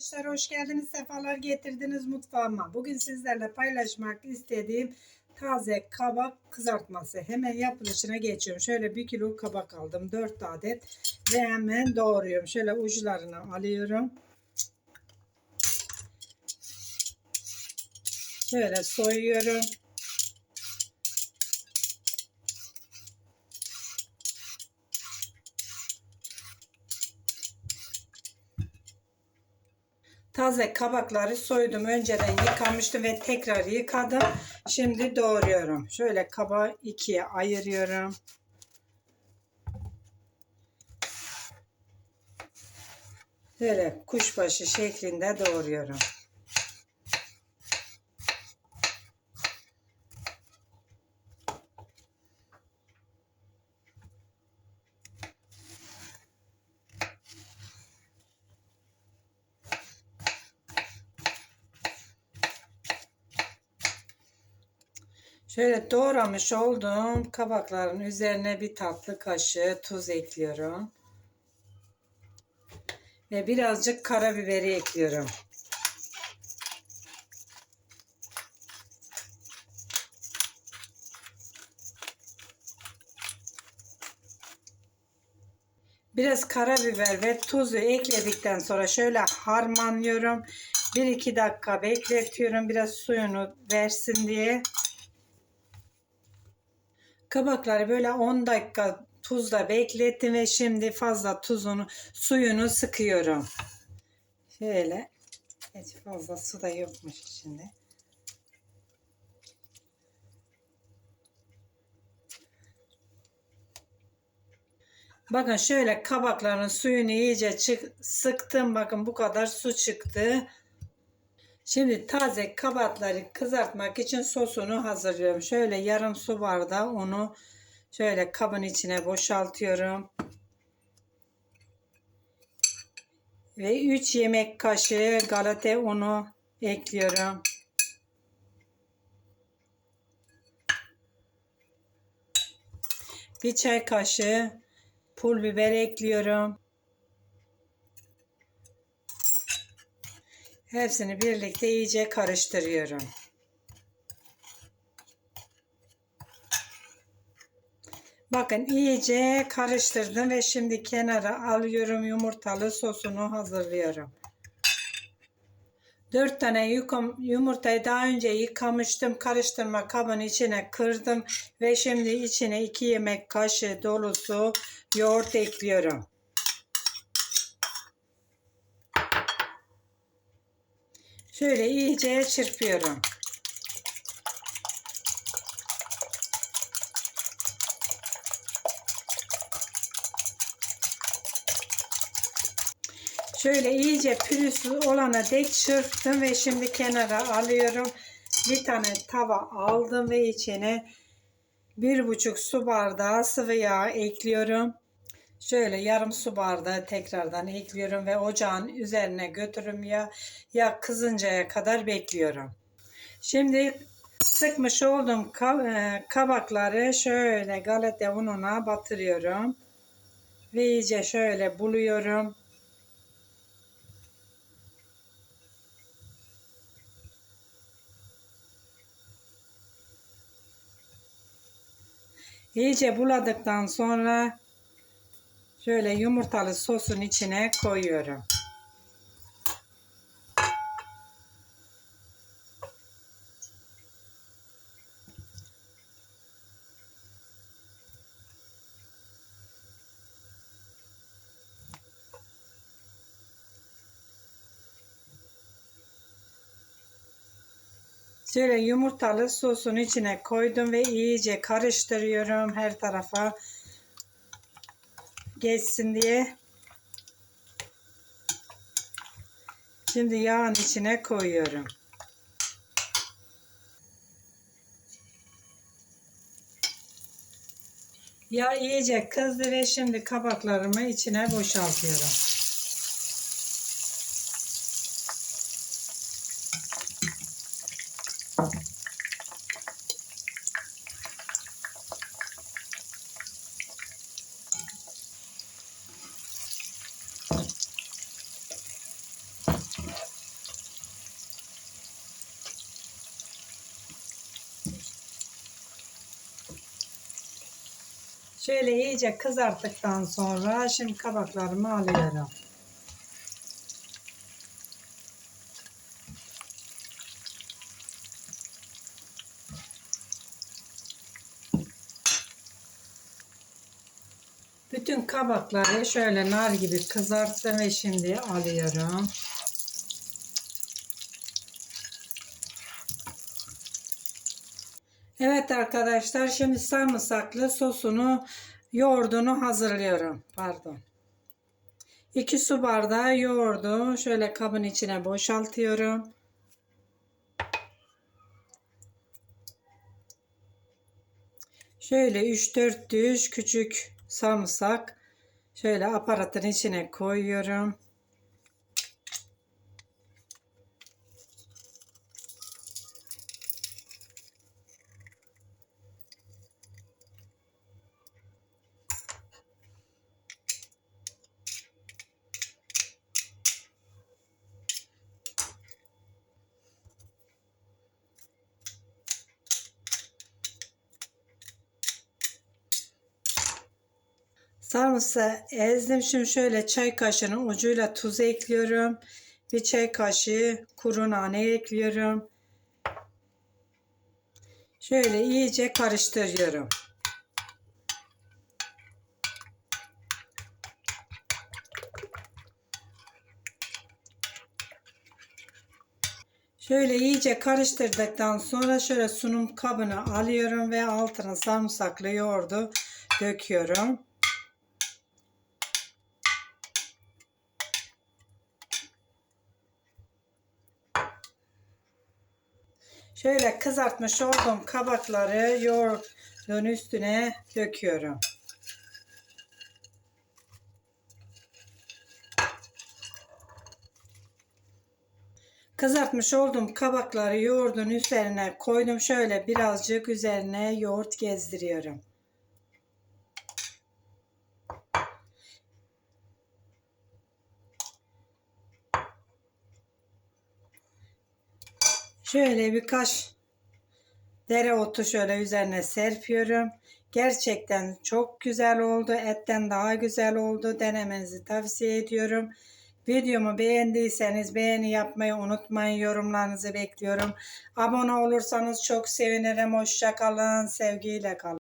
Arkadaşlar hoş geldiniz, sefalar getirdiniz mutfağıma. Bugün sizlerle paylaşmak istediğim taze kabak kızartması. Hemen yapılışına geçiyorum. Şöyle bir kilo kabak aldım, 4 adet ve hemen doğruyorum. Şöyle uçlarını alıyorum. Şöyle soyuyorum. Taze kabakları soydum. Önceden yıkamıştım ve tekrar yıkadım. Şimdi doğruyorum. Şöyle kabağı ikiye ayırıyorum. Böyle kuşbaşı şeklinde doğruyorum. Şöyle doğramış olduğum kabakların üzerine bir tatlı kaşığı tuz ekliyorum. Ve birazcık karabiberi ekliyorum. Biraz karabiber ve tuzu ekledikten sonra şöyle harmanlıyorum. 1-2 dakika bekletiyorum. Biraz suyunu versin diye. Kabakları böyle 10 dakika tuzla beklettim ve şimdi fazla tuzunu, suyunu sıkıyorum. Şöyle. Hiç fazla su da yokmuş içinde. Bakın şöyle kabakların suyunu iyice çık, sıktım. Bakın bu kadar su çıktı. Şimdi taze kabakları kızartmak için sosunu hazırlıyorum. Şöyle yarım su bardağı unu şöyle kabın içine boşaltıyorum. Ve 3 yemek kaşığı galeta unu ekliyorum. Bir çay kaşığı pul biber ekliyorum. Hepsini birlikte iyice karıştırıyorum. Bakın iyice karıştırdım ve şimdi kenara alıyorum yumurtalı sosunu hazırlıyorum. 4 tane yumurtayı daha önce yıkamıştım. Karıştırma kabın içine kırdım ve şimdi içine 2 yemek kaşığı dolusu yoğurt ekliyorum. Şöyle iyice çırpıyorum. Şöyle iyice pürüzsüz olana dek çırptım ve şimdi kenara alıyorum. Bir tane tava aldım ve içine bir buçuk su bardağı sıvı yağ ekliyorum. Şöyle yarım su bardağı tekrardan ekliyorum ve ocağın üzerine götürüm ya ya kızıncaya kadar bekliyorum. Şimdi sıkmış olduğum e, kabakları şöyle galeta ununa batırıyorum. Ve iyice şöyle buluyorum. İyice buladıktan sonra Şöyle yumurtalı sosun içine koyuyorum. Şöyle yumurtalı sosun içine koydum ve iyice karıştırıyorum her tarafa geçsin diye. Şimdi yağın içine koyuyorum. Yağ iyice kızdı ve şimdi kabaklarımı içine boşaltıyorum. Şöyle iyice kızarttıktan sonra şimdi kabaklarımı alıyorum. Bütün kabakları şöyle nar gibi kızarttım ve şimdi alıyorum. Evet arkadaşlar şimdi sarımsaklı sosunu yoğurdunu hazırlıyorum. Pardon. 2 su bardağı yoğurdu şöyle kabın içine boşaltıyorum. Şöyle 3-4 düş küçük sarımsak şöyle aparatın içine koyuyorum. Sarımsağı ezdim. Şimdi şöyle çay kaşığının ucuyla tuz ekliyorum. Bir çay kaşığı kuru nane ekliyorum. Şöyle iyice karıştırıyorum. Şöyle iyice karıştırdıktan sonra şöyle sunum kabını alıyorum ve altına sarımsaklı yoğurdu döküyorum. Şöyle kızartmış olduğum kabakları yoğurdun üstüne döküyorum. Kızartmış olduğum kabakları yoğurdun üzerine koydum. Şöyle birazcık üzerine yoğurt gezdiriyorum. Şöyle birkaç dereotu şöyle üzerine serpiyorum. Gerçekten çok güzel oldu. Etten daha güzel oldu. Denemenizi tavsiye ediyorum. Videomu beğendiyseniz beğeni yapmayı unutmayın. Yorumlarınızı bekliyorum. Abone olursanız çok sevinirim. Hoşça kalın. Sevgiyle kalın.